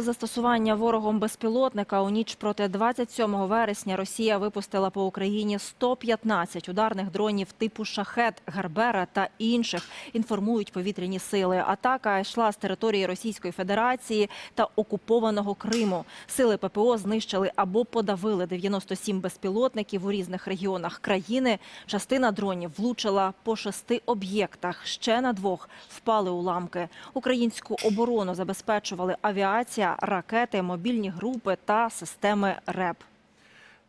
застосування ворогом безпілотника у ніч проти 27 вересня Росія випустила по Україні 115 ударних дронів типу шахет, Гербера та інших. Інформують повітряні сили. Атака йшла з території Російської Федерації та окупованого Криму. Сили ППО знищили або подавили 97 безпілотників у різних регіонах країни. Частина дронів влучила по шести об'єктах. Ще на двох впали уламки. Українську оборону забезпечували авіація, ракети, мобільні групи та системи РЕП.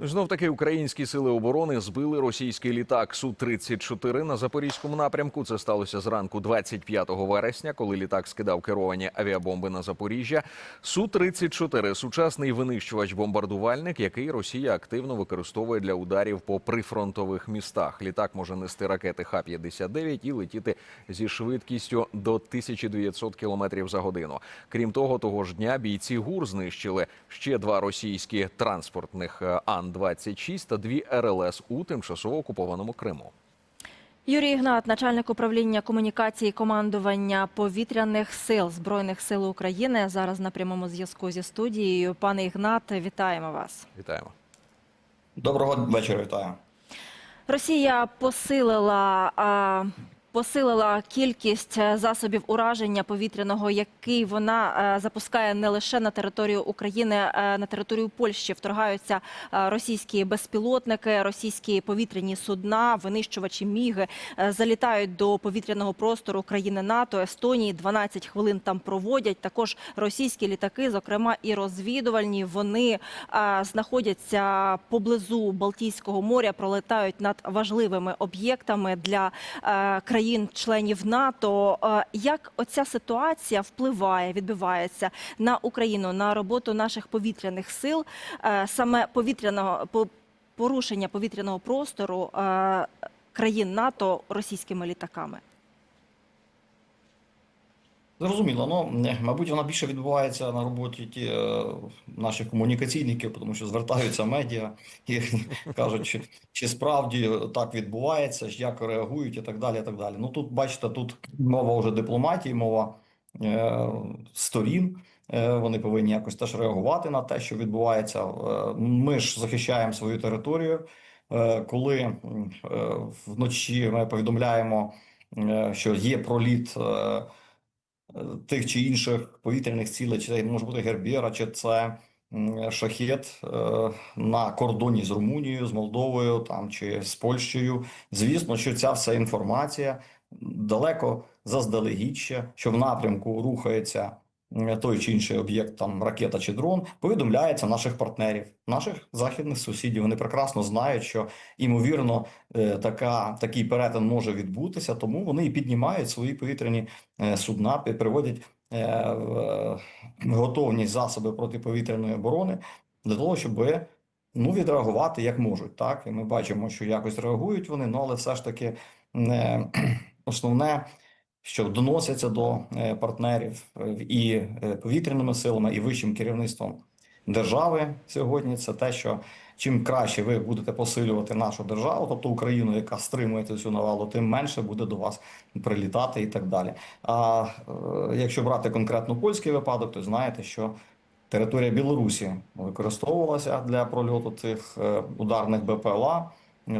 Знов таки українські сили оборони збили російський літак Су-34 на запорізькому напрямку. Це сталося зранку 25 вересня, коли літак скидав керовані авіабомби на Запоріжжя. Су-34 – сучасний винищувач-бомбардувальник, який Росія активно використовує для ударів по прифронтових містах. Літак може нести ракети Х-59 і летіти зі швидкістю до 1900 км за годину. Крім того, того ж дня бійці ГУР знищили ще два російські транспортних е, Ан-26 та дві РЛС у тимчасово окупованому Криму. Юрій Ігнат, начальник управління комунікації і командування повітряних сил Збройних сил України, зараз на прямому зв'язку зі студією. Пане Ігнат, вітаємо вас. Вітаємо. Доброго вечора, вітаю. Росія посилила. а, Посилила кількість е, засобів ураження повітряного, який вона е, запускає не лише на територію України, е, на територію Польщі вторгаються російські безпілотники, російські повітряні судна, винищувачі міги залітають до повітряного простору країни НАТО, Естонії. 12 хвилин там проводять. Також російські літаки, зокрема і розвідувальні, вони знаходяться поблизу Балтійського моря, пролетають над важливими об'єктами для е, країн-членів НАТО. Е, Як оця ситуація впливає, відбивається на Україну, на роботу наших повітряних сил, Е, саме повітряного порушення повітряного простору е, країн НАТО російськими літаками? Зрозуміло, ну мабуть, вона більше відбувається на роботі ті е, наших комунікаційників, тому що звертаються медіа і кажуть, чи, чи справді так відбувається, як реагують і так далі. І так далі. Ну тут бачите, тут мова вже дипломатії, мова е, сторін. Е, Вони повинні якось теж реагувати на те, що відбувається. Е, Ми ж захищаємо свою територію. Е, Коли е, вночі ми повідомляємо, е, що є проліт. е, тих чи інших повітряних цілей, чи це може бути Гербіра, чи це шахет е, на кордоні з Румунією, з Молдовою там чи з Польщею. Звісно, що ця вся інформація далеко заздалегідь ще, що в напрямку рухається той чи інший об'єкт, там ракета чи дрон, повідомляється наших партнерів, наших західних сусідів. Вони прекрасно знають, що ймовірно е, така такий перетин може відбутися, тому вони і піднімають свої повітряні е, судна, приводять е, е, готовність засоби протиповітряної оборони для того, щоб ну, відреагувати як можуть. Так, і ми бачимо, що якось реагують вони, ну але все ж таки е, основне. Що доносяться до е, партнерів е, і е, повітряними силами, і вищим керівництвом держави сьогодні, це те, що чим краще ви будете посилювати нашу державу, тобто Україну, яка стримує цю навалу, тим менше буде до вас прилітати і так далі. А якщо брати конкретно польський випадок, то знаєте, що територія Білорусі використовувалася для прольоту цих ударних БПЛА.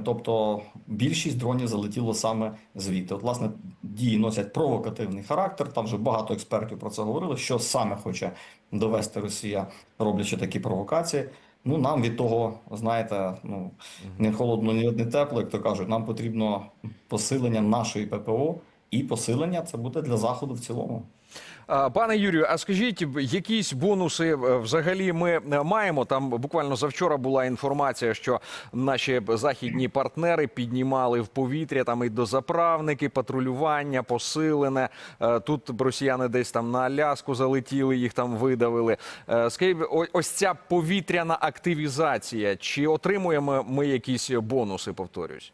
Тобто більшість дронів залетіло саме звідти. От, власне, дії носять провокативний характер. Там вже багато експертів про це говорили. Що саме хоче довести Росія, роблячи такі провокації. Ну нам від того, знаєте, ну не холодно, ні не тепло, як то кажуть. Нам потрібно посилення нашої ППО, і посилення це буде для заходу в цілому. Пане Юрію, а скажіть, якісь бонуси е, взагалі ми е, маємо? Там буквально завчора була інформація, що наші західні партнери піднімали в повітря там і дозаправники, патрулювання посилене. Е, Тут росіяни десь там на Аляску залетіли, їх там видавили. Скажіть, ось ця повітряна активізація. Чи отримуємо ми якісь бонуси? Повторюсь.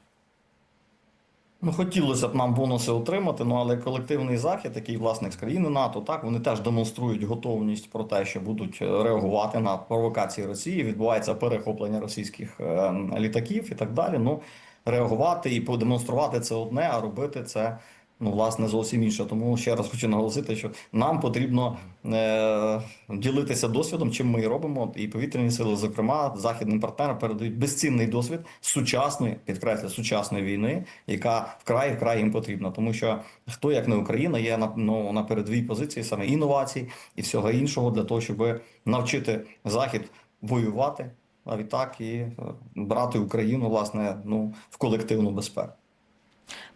Ну, хотілося б нам бонуси отримати, ну але колективний захід, який власник з країни НАТО, так вони теж демонструють готовність про те, що будуть е, реагувати на провокації Росії. Відбувається перехоплення російських е, літаків і так далі. Ну реагувати і продемонструвати це одне, а робити це ну, власне, зовсім інше. Тому ще раз хочу наголосити, що нам потрібно е, ділитися досвідом, чим ми робимо. І повітряні сили, зокрема, західним партнерам передають безцінний досвід сучасної, підкреслю, сучасної війни, яка вкрай вкрай їм потрібна. Тому що хто як не Україна є на ну, на передовій позиції саме інновацій і всього іншого для того, щоб навчити захід воювати, а відтак і е, брати Україну власне ну в колективну безпеку.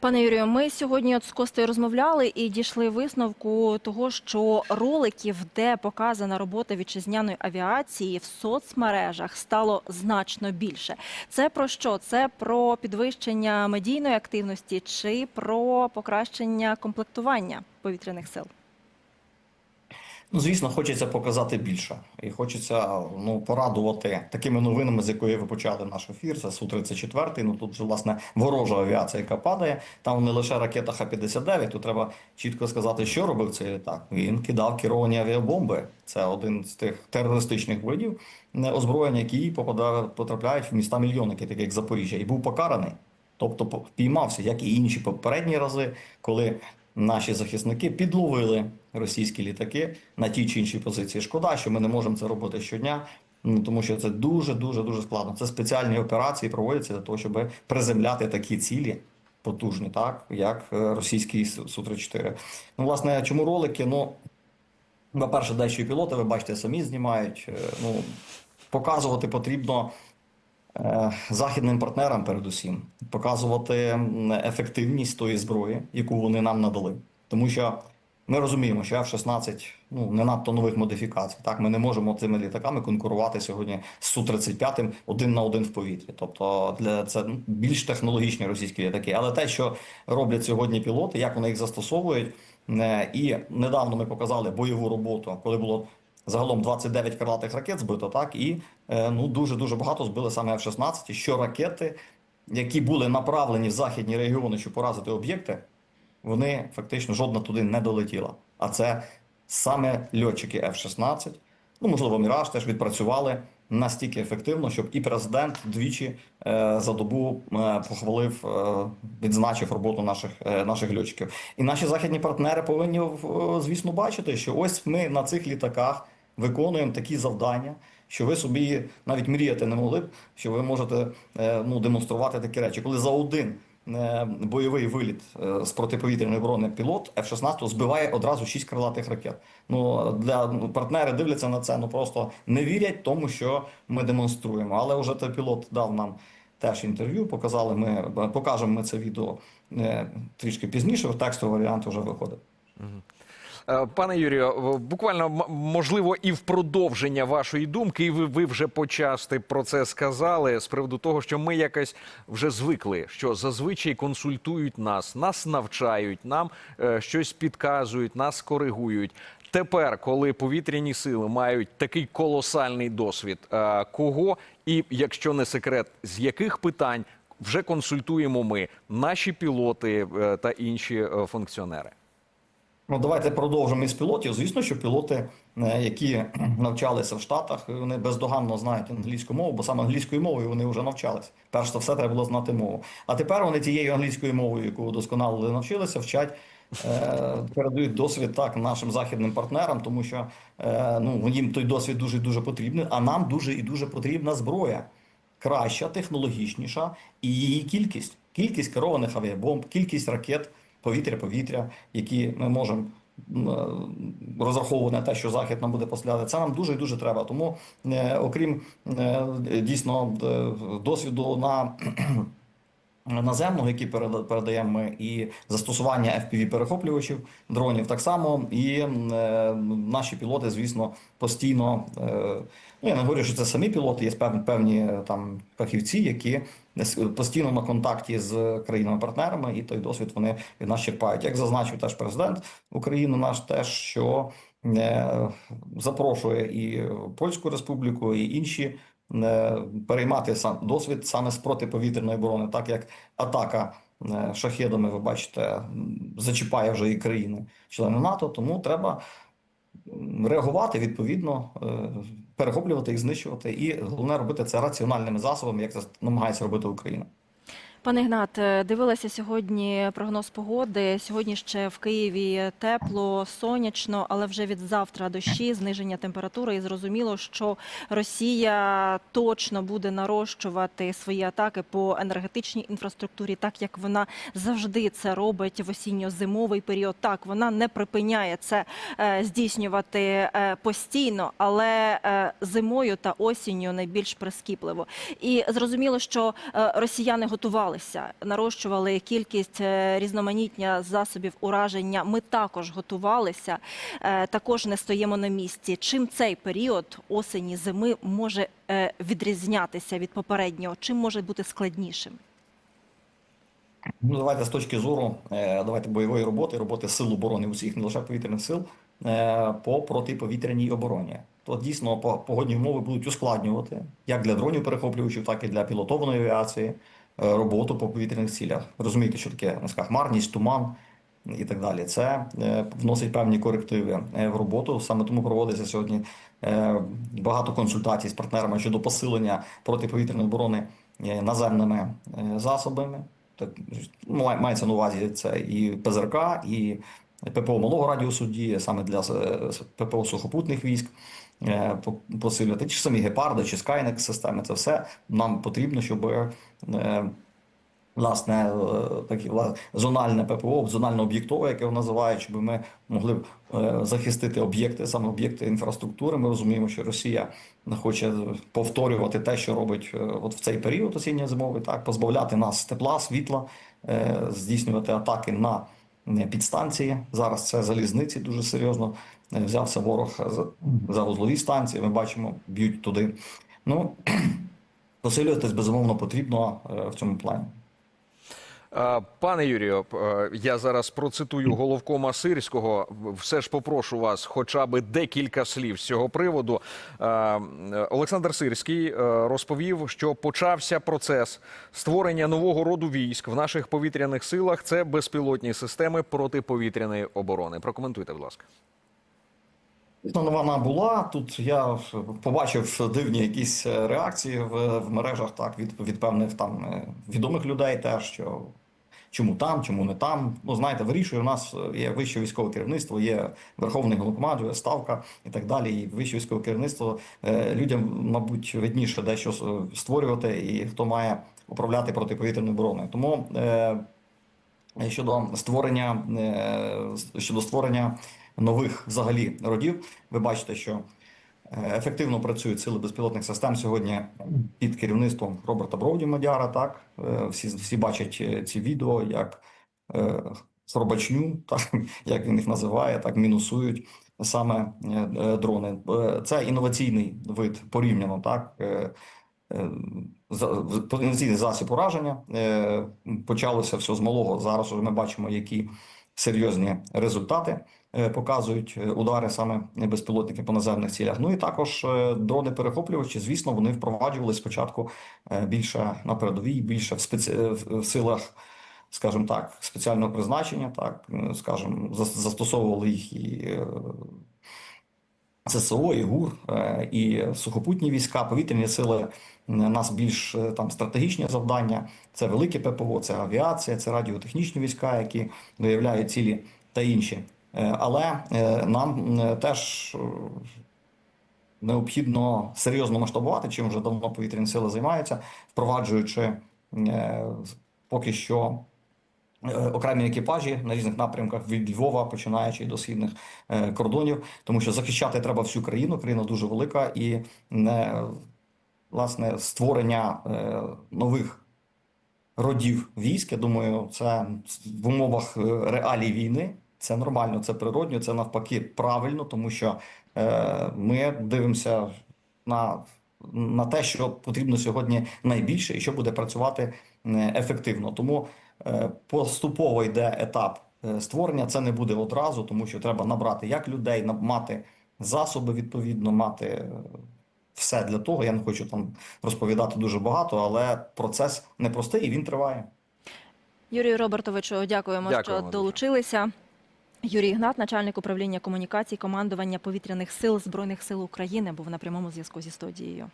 Пане Юрію, ми сьогодні от з Костею розмовляли і дійшли висновку того, що роликів, де показана робота вітчизняної авіації в соцмережах, стало значно більше. Це про що? Це про підвищення медійної активності чи про покращення комплектування повітряних сил? Ну, звісно, хочеться показати більше, і хочеться ну порадувати такими новинами, з якої ви почали наш ефір. Це су 34 Ну тут же власне ворожа авіація, яка падає. Там не лише ракета Х-59, Тут треба чітко сказати, що робив цей літак. Він кидав керовані авіабомби. Це один з тих терористичних видів е, озброєння, які попадає- потрапляють в міста мільйонники, такі як Запоріжжя, і був покараний. Тобто впіймався, як і інші попередні рази, коли наші захисники підловили російські літаки на тій чи іншій позиції. Шкода, що ми не можемо це робити щодня, ну тому що це дуже дуже дуже складно. Це спеціальні операції проводяться для того, щоб приземляти такі цілі. Потужні, так як е, російський су 34 Ну, власне, чому ролики? Ну, по-перше, дещо і пілоти, ви бачите, самі знімають. Е, Ну, показувати потрібно західним партнерам, передусім, показувати ефективність тої зброї, яку вони нам надали. Тому що ми розуміємо, що F-16 ну, не надто нових модифікацій. Так, ми не можемо цими літаками конкурувати сьогодні з Су-35 один на один в повітрі. Тобто для це більш технологічні російські літаки. Але те, що роблять сьогодні пілоти, як вони їх застосовують, е, і недавно ми показали бойову роботу, коли було загалом 29 крилатих ракет збито, так і е, ну дуже дуже багато збили саме F-16, що ракети, які були направлені в західні регіони, щоб поразити об'єкти, вони фактично жодна туди не долетіла. А це саме льотчики F-16, ну можливо, Міраж теж відпрацювали настільки ефективно, щоб і президент двічі е, за добу е, похвалив, е, відзначив роботу наших, е, наших льотчиків. І наші західні партнери повинні, в- звісно, бачити, що ось ми на цих літаках виконуємо такі завдання. Що ви собі навіть мріяти не могли б, що ви можете е, ну, демонструвати такі речі, коли за один е, бойовий виліт е, з протиповітряної оборони пілот F-16 збиває одразу 6 крилатих ракет. Ну для ну, партнери дивляться на це, ну просто не вірять тому, що ми демонструємо. Але вже той пілот дав нам теж інтерв'ю. Показали ми покажемо ми це відео трішки пізніше. В текстовий варіант вже виходить. Е, Пане Юрію, буквально можливо і в продовження вашої думки, і ви, ви вже почасти про це сказали з приводу того, що ми якось вже звикли, що зазвичай консультують нас, нас навчають, нам е, щось підказують, нас коригують. Тепер, коли повітряні сили мають такий колосальний досвід, е, кого і якщо не секрет, з яких питань вже консультуємо ми, наші пілоти та інші функціонери. Ну, давайте продовжимо із пілотів. Звісно, що пілоти, е, які навчалися в Штатах, вони бездоганно знають англійську мову, бо саме англійською мовою вони вже навчалися. Перш за все, треба було знати мову. А тепер вони тією англійською мовою, яку досконало навчилися, вчать. е, Передають досвід так нашим західним партнерам, тому що е, ну їм той досвід дуже дуже потрібний. А нам дуже і дуже потрібна зброя, краща, технологічніша, і її кількість, кількість керованих авіабомб, кількість ракет повітря-повітря, які ми можемо розраховувати на те, що захід нам буде посляти. Це нам дуже і дуже треба. Тому, е, окрім е, дійсно е, досвіду на наземного, переда- передаємо ми, і застосування fpv перехоплювачів дронів, так само і наші пілоти, звісно, постійно. Ну я не говорю, що це самі пілоти, є певні певні там фахівці, які постійно на контакті з країнами-партнерами, і той досвід вони від нас. Як зазначив теж президент України, наш теж що е, запрошує і Польську Республіку, і інші е, переймати сам досвід саме з протиповітряної оборони, так як атака е, шахедами, ви бачите, зачіпає вже і країни члени НАТО, тому треба реагувати відповідно, е, перехоплювати і знищувати. І головне робити це раціональними засобами, як це намагається робити Україна. Пане Ігнат, е, дивилася сьогодні прогноз погоди. Сьогодні ще в Києві тепло, сонячно, але вже від завтра дощі, зниження температури. І зрозуміло, що Росія точно буде нарощувати свої атаки по енергетичній інфраструктурі, так як вона завжди це робить в осінньо-зимовий період. Так, вона не припиняє це е, здійснювати е, постійно, але зимою та осінню найбільш прискіпливо. І зрозуміло, що росіяни готувалися, нарощували кількість е, різноманіття засобів ураження. Ми також готувалися, е, також не стоїмо на місці. Чим цей період осені зими може е, відрізнятися від попереднього? Чим може бути складнішим? Ну, давайте з точки зору давайте бойової роботи, роботи сил оборони усіх, не лише повітряних сил, по протиповітряній обороні. То дійсно по- погодні умови будуть ускладнювати як для дронів перехоплювачів, так і для пілотованої авіації роботу по повітряних цілях. Розумієте, що таке низька хмарність, туман і так далі. Це е, вносить певні корективи е, в роботу. Саме тому проводиться сьогодні е, багато консультацій з партнерами щодо посилення протиповітряної оборони е, наземними е, засобами. Так, ну, мається на увазі це і ПЗРК, і ППО малого радіусу дії, саме для е, ППО сухопутних військ, е, посилювати чи самі гепарди, чи Skynex системи. Це все нам потрібно, щоб е, власне е, такі зональне ППО, зонально об'єктове, яке називають, щоб ми могли е, захистити об'єкти, саме об'єкти інфраструктури. Ми розуміємо, що Росія хоче повторювати те, що робить е, от в цей період осінньо-зимовий, так позбавляти нас тепла, світла, е, здійснювати атаки на е, підстанції. Зараз це залізниці дуже серйозно е, взявся ворог за, за вузлові станції. Ми бачимо, б'ють туди. Ну посилюватись безумовно потрібно е, в цьому плані. Е, Пане Юрію, е, я зараз процитую головкома Сирського. Все ж попрошу вас, хоча би декілька слів з цього приводу. Олександр Сирський розповів, що почався процес створення нового роду військ в наших повітряних силах. Це безпілотні системи протиповітряної оборони. Прокоментуйте, будь ласка. Дійсно, вона була. Тут я побачив дивні якісь е, реакції в, в мережах так, від, від певних там е, відомих людей теж, що чому там, чому не там. Ну, знаєте, вирішує, у нас е, є вище військове керівництво, є Верховний Головкомандує, Ставка і так далі. І вище військове керівництво людям, мабуть, видніше дещо створювати і хто має управляти протиповітряною обороною. Тому щодо створення щодо створення нових взагалі родів. Ви бачите, що е, ефективно працюють сили безпілотних систем сьогодні під керівництвом Роберта Броуді Мадяра. Так Е, всі, всі бачать е, ці відео, як Сробачню, так як він їх називає, так мінусують саме дрони. Це інноваційний вид порівняно так. Інноваційний засіб ураження почалося все з малого. Зараз вже ми бачимо, які серйозні результати показують е, удари саме безпілотники по наземних цілях. Ну і також е, дрони-перехоплювачі, звісно, вони впроваджували спочатку е, більше на передовій, більше в, спеці... в силах, скажімо так, спеціального призначення, так е, скажімо, застосовували їх і е, ССО, і ГУР, е, і сухопутні війська, повітряні сили. е, Нас більш е, там стратегічні завдання. Це велике ППО, це авіація, це радіотехнічні війська, які виявляють цілі та інші. Е, Але е, нам е, теж необхідно серйозно масштабувати, чим вже давно повітряні сили займаються, впроваджуючи поки що окремі екіпажі на різних напрямках від Львова, починаючи до східних кордонів, тому що захищати треба всю країну. Країна дуже велика і не власне створення нових родів військ. Я думаю, це в умовах реалій війни. Це нормально, це природньо, це навпаки правильно, тому що е, ми дивимося на, на те, що потрібно сьогодні найбільше і що буде працювати е, ефективно. Тому е, поступово йде етап е, створення. Це не буде одразу, тому що треба набрати як людей, мати засоби відповідно, мати е, все для того. Я не хочу там розповідати дуже багато, але процес непростий і він триває. Юрію Робертовичу, дякуємо, Дякуємо що дуже. долучилися. Юрій Ігнат, начальник управління комунікацій командування повітряних сил Збройних сил України, був на прямому зв'язку зі студією.